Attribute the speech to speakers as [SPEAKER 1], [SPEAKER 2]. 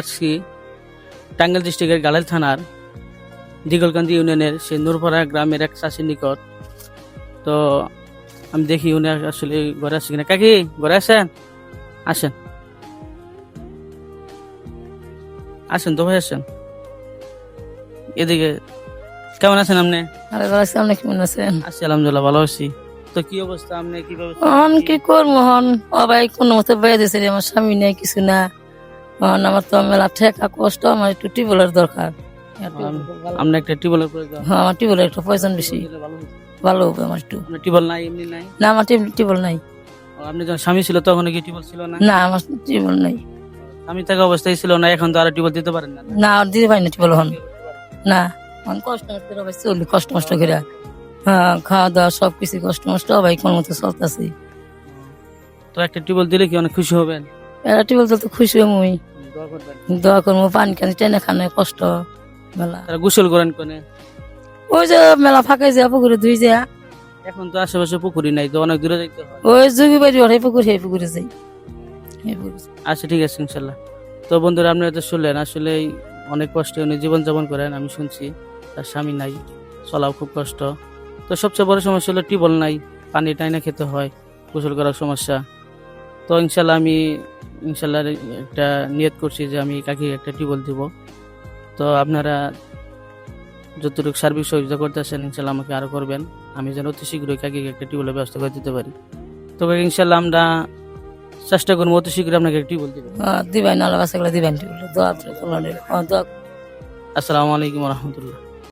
[SPEAKER 1] আজকে টাঙ্গাইল ডিস্ট্রিক্টের গালাইল থানার দিগলকান্দি ইউনিয়নের সে নূরপাড়া গ্রামের এক চাষির নিকট। তো আমি দেখি উনি আসলে ঘরে আসছে কিনা। কাকি ঘরে আসেন আসেন। আসেন তো ভাই আসেন। এদিকে কেমন আছেন আপনি?
[SPEAKER 2] আরে ভালো আছি আপনি কেমন আছেন?
[SPEAKER 1] আছি আলহামদুলিল্লাহ ভালো আছি। তো কি অবস্থা? আপনি কীভাবে
[SPEAKER 2] হন কি করব হন ভাই কোনো মতো বাইরে দিয়েছে আমার স্বামী নেই কিছু না। হন আমার তো মেলা ঠেকা কষ্ট আমার একটু টিউবওয়েলের দরকার।
[SPEAKER 1] আপনি একটা টিউবওয়েলের প্রয়োজন।
[SPEAKER 2] হ্যাঁ আমার টিউবওয়েলের একটু পয়সা বেশি।
[SPEAKER 1] ভালো
[SPEAKER 2] হবে আমার একটু।
[SPEAKER 1] টিউবওয়েল নাই এমনি নাই?
[SPEAKER 2] না আমার টিউবওয়েল নাই।
[SPEAKER 1] আপনি যখন স্বামী ছিল তখন কি টিউবওয়েল ছিল না?
[SPEAKER 2] না আমার টিউবওয়েল নাই।
[SPEAKER 1] স্বামী থাকা অবস্থায় ছিল না এখন তো আর টিউবওয়েল দিতে পারেন না।
[SPEAKER 2] না আর দিতে পারি না টিউবওয়েল হন না হন কষ্ট করে ভাই চলি কষ্ট মষ্ট করে হ্যাঁ খাওয়া দাওয়া সব কিছু কষ্ট মষ্ট ভাই কোন মতো চলতেছি।
[SPEAKER 1] তো একটা টিউবওয়েল দিলে কি অনেক খুশি হবেন?
[SPEAKER 2] এরা টিউবওয়েল তো খুশি হই মুই
[SPEAKER 1] দোয়া করবেন।
[SPEAKER 2] দোয়া করব পানি কানি টেনে খানে কষ্ট মেলা
[SPEAKER 1] তারা গোসল করেন কোনে?
[SPEAKER 2] ওই যে মেলা ফাঁকে যা পুকুরে ধুই যা।
[SPEAKER 1] এখন তো আশেপাশে পুকুরি নাই তো অনেক দূরে যাইতে হয়।
[SPEAKER 2] ওই যুগি বাড়ি ওর পুকুর সেই পুকুরে যাই। এই পুকুরে যাই।
[SPEAKER 1] আচ্ছা ঠিক আছে ইনশাল্লাহ। তো বন্ধুরা আপনারা তো শুনলেন আসলে অনেক কষ্টে উনি জীবনযাপন করেন আমি শুনছি তার স্বামী নাই চলাও খুব কষ্ট। তো সবচেয়ে বড় সমস্যা হলো টিউবওয়েল নাই পানি টাইনা খেতে হয় গোসল করার সমস্যা। তো ইনশাল্লাহ আমি ইনশাল্লাহ একটা নিয়ত করছি যে আমি কাকি একটা টিউবওয়েল দিব। তো আপনারা যতটুকু সার্বিক সহযোগিতা করতেছেন ইনশাল্লাহ আমাকে আরও করবেন। আমি যেন অতি শীঘ্রই কাকি একটা টিউবওয়েলের ব্যবস্থা করে দিতে পারি। তো কাকি ইনশাল্লাহ আমরা চেষ্টা করব অতি শীঘ্রই আপনাকে একটি বলতে
[SPEAKER 2] দিবেন তোলা দোয়া
[SPEAKER 1] আসসালামু আলাইকুম রহমতুল্লাহ।